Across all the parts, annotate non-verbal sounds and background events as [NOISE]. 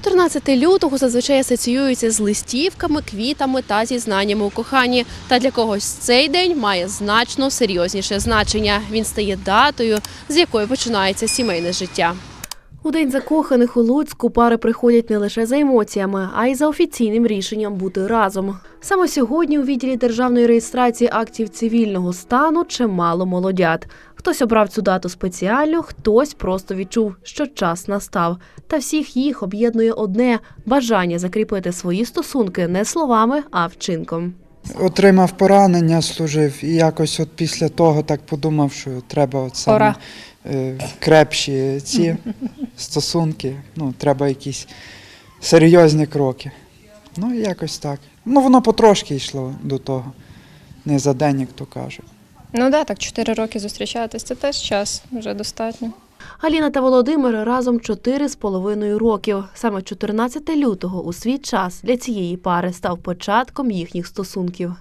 14 лютого зазвичай асоціюється з листівками, квітами та зізнаннями у коханні. Та для когось цей день має значно серйозніше значення. Він стає датою, з якої починається сімейне життя. У день закоханих у Луцьку пари приходять не лише за емоціями, а й за офіційним рішенням бути разом. Саме сьогодні у відділі державної реєстрації актів цивільного стану чимало молодят. Хтось обрав цю дату спеціально, хтось просто відчув, що час настав. Та всіх їх об'єднує одне бажання закріпити свої стосунки не словами, а вчинком. Отримав поранення, служив, і якось от після того так подумав, що треба от саме Пора. е, крепші ці [LAUGHS] стосунки. Ну, треба якісь серйозні кроки. Ну, якось так. Ну, воно потрошки йшло до того. Не за день, як то кажуть. Ну да, так, 4 роки зустрічатись, це теж час, вже достатньо. Аліна та Володимир разом чотири з половиною років. Саме 14 лютого у свій час для цієї пари став початком їхніх стосунків.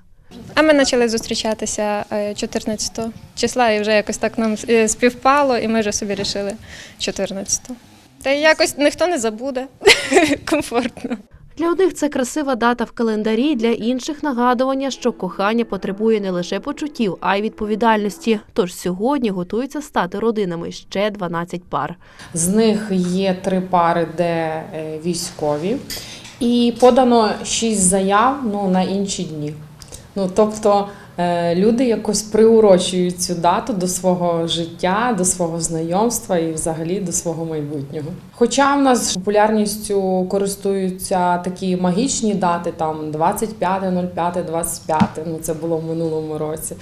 А ми почали зустрічатися е, 14 числа, і вже якось так нам е, співпало, і ми вже собі вирішили 14. Та якось ніхто не забуде. [LAUGHS] Комфортно. Для одних це красива дата в календарі, для інших нагадування, що кохання потребує не лише почуттів, а й відповідальності. Тож сьогодні готуються стати родинами ще 12 пар. З них є три пари, де е, військові, і подано шість заяв ну, на інші дні. Ну, тобто люди якось приурочують цю дату до свого життя, до свого знайомства і взагалі до свого майбутнього. Хоча в нас популярністю користуються такі магічні дати, там 25.05, 25, ну це було в минулому році.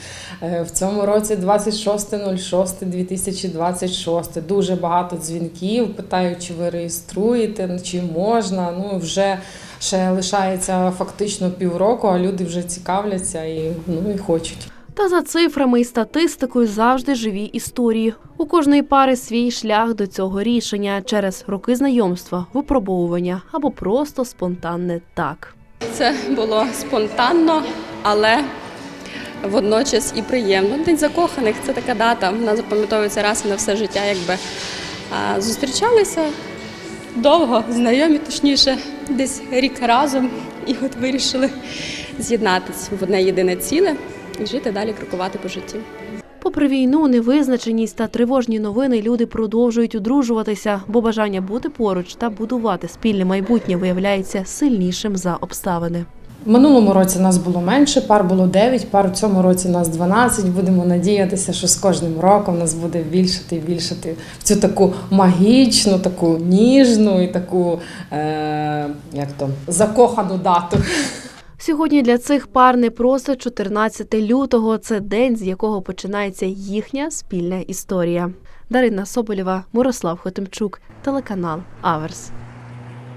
Е, В цьому році 26.06.2026. Дуже багато дзвінків, питають, чи ви реєструєте, чи можна. Ну вже ще лишається фактично півроку, а люди вже цікавляться і, ну, і хочуть. Та за цифрами і статистикою завжди живі історії. У кожної пари свій шлях до цього рішення через роки знайомства, випробовування або просто спонтанне так. Це було спонтанно, але водночас і приємно. День закоханих це така дата. Вона запам'ятовується раз і на все життя, якби А зустрічалися довго, знайомі, точніше, десь рік разом, і от вирішили з'єднатися в одне єдине ціле і жити далі, крокувати по житті. Попри війну, невизначеність та тривожні новини, люди продовжують одружуватися, бо бажання бути поруч та будувати спільне майбутнє виявляється сильнішим за обставини. В минулому році нас було менше, пар було 9, пар в цьому році нас 12. Будемо надіятися, що з кожним роком нас буде більшати і більшати в цю таку магічну, таку ніжну і таку е, як то, закохану дату. Сьогодні для цих пар не просто 14 лютого. Це день, з якого починається їхня спільна історія. Дарина Соболєва, Мирослав Хотимчук, телеканал Аверс.